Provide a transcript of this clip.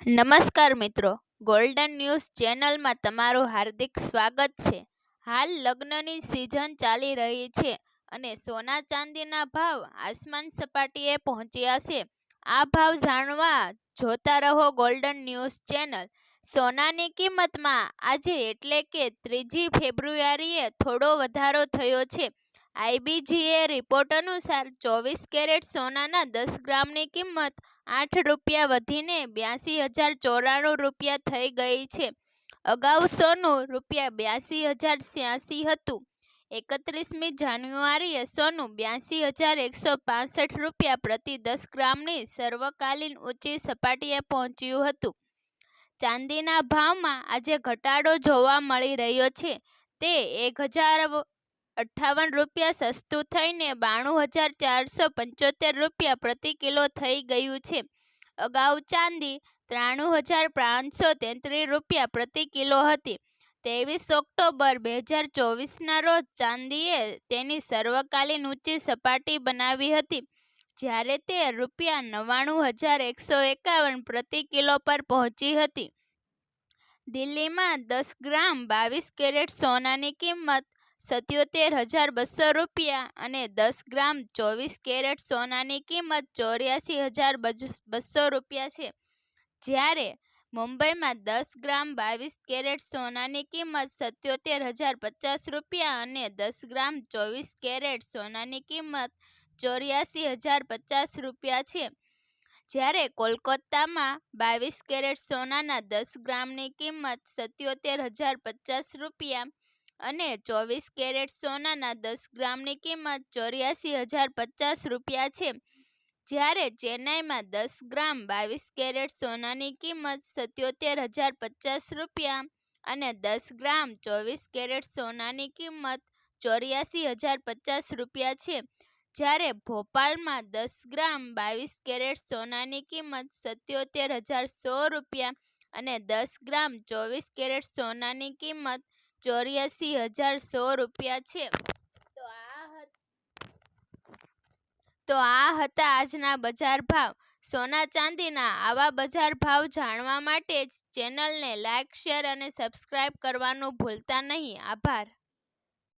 નમસ્કાર મિત્રો. Golden news ચેનલમાં તમારું હાર્દિક સ્વાગત છે. હાલ લગ્નની સિઝન ચાલી રહી છે અને સોના ચાંદીના ભાવ આસમાન સપાટીએ પહોંચ્યા છે. આ ભાવ જાણવા જોતા રહો ગોલ્ડન ન્યૂઝ ચેનલ. સોનાની કિંમતમાં આજે એટલે કે ત્રીજી ફેબ્રુઆરીએ થોડો વધારો થયો છે. આઈબીજીએ રિપોર્ટ અનુસાર ચોવીસ કેરેટ સોનાના દસ ગ્રામની કિંમત આઠ રૂપિયા વધીને બ્યાસી હજાર ચોરાણું રૂપિયા થઈ ગઈ છે. અગાઉ સોનું રૂપિયા બ્યાસી હજાર છ્યાસી હતું. એકત્રીસમી જાન્યુઆરીએ સોનું બ્યાસી હજાર એકસો પાસઠ રૂપિયા પ્રતિ દસ ગ્રામની સર્વકાલીન ઊંચી સપાટીએ પહોંચ્યું હતું. ચાંદીના ભાવમાં આજે ઘટાડો જોવા મળી રહ્યો છે. તે એક હજાર અઠ્ઠાવન રૂપિયા સસ્તું થઈને બાણું હજાર ચારસો પંચોતેર રૂપિયા પ્રતિ કિલો થઈ ગયું છે. અગાઉ ચાંદી ત્રાણું હજાર પાંચસો તેત્રીસ રૂપિયા પ્રતિ કિલો હતી. ત્રેવીસ ઓક્ટોબર બે હજાર ચોવીસના રોજ ચાંદીએ તેની સર્વકાલીન ઊંચી સપાટી બનાવી હતી, જ્યારે તે રૂપિયા નવ્વાણું હજાર એકસો એકાવન પ્રતિ કિલો પર પહોંચી હતી. દિલ્હીમાં દસ ગ્રામ બાવીસ કેરેટ સોનાની કિંમત સત્યોતેર હજાર બસો રૂપિયા અને દસ ગ્રામ ચોવીસ કેરેટ સોનાની કિંમત ચોર્યાસી હજાર બસો રૂપિયા છે. જ્યારે મુંબઈમાં દસ ગ્રામ બાવીસ કેરેટ સોનાની કિંમત સત્યોતેર હજાર પચાસ રૂપિયા અને દસ ગ્રામ ચોવીસ કેરેટ સોનાની કિંમત ચોર્યાસી હજાર પચાસ રૂપિયા છે. જ્યારે કોલકાતામાં બાવીસ કેરેટ સોનાના દસ ગ્રામની કિંમત સત્યોતેર હજાર પચાસ રૂપિયા અને ચોવીસ કેરેટ સોનાના દસ ગ્રામની કિંમત ચોર્યાસી હજાર પચાસ રૂપિયા છે. જ્યારે ચેન્નાઈમાં દસ ગ્રામ બાવીસ કેરેટ સોનાની કિંમત સત્યોતેર હજાર પચાસ રૂપિયા અને દસ ગ્રામ ચોવીસ કેરેટ સોનાની કિંમત ચોર્યાસી હજાર પચાસ રૂપિયા છે. જ્યારે ભોપાલમાં દસ ગ્રામ બાવીસ કેરેટ સોનાની કિંમત સત્યોતેર હજાર સો રૂપિયા અને દસ ગ્રામ ચોવીસ કેરેટ સોનાની કિંમત ચોર્યાસી હજાર સો રૂપિયા છે. તો આ હતા આજના બજાર ભાવ. સોના ચાંદીના આવા બજાર ભાવ જાણવા માટે ચેનલને લાઇક શેર અને સબસ્ક્રાઇબ કરવાનું ભૂલતા નહીં. આભાર.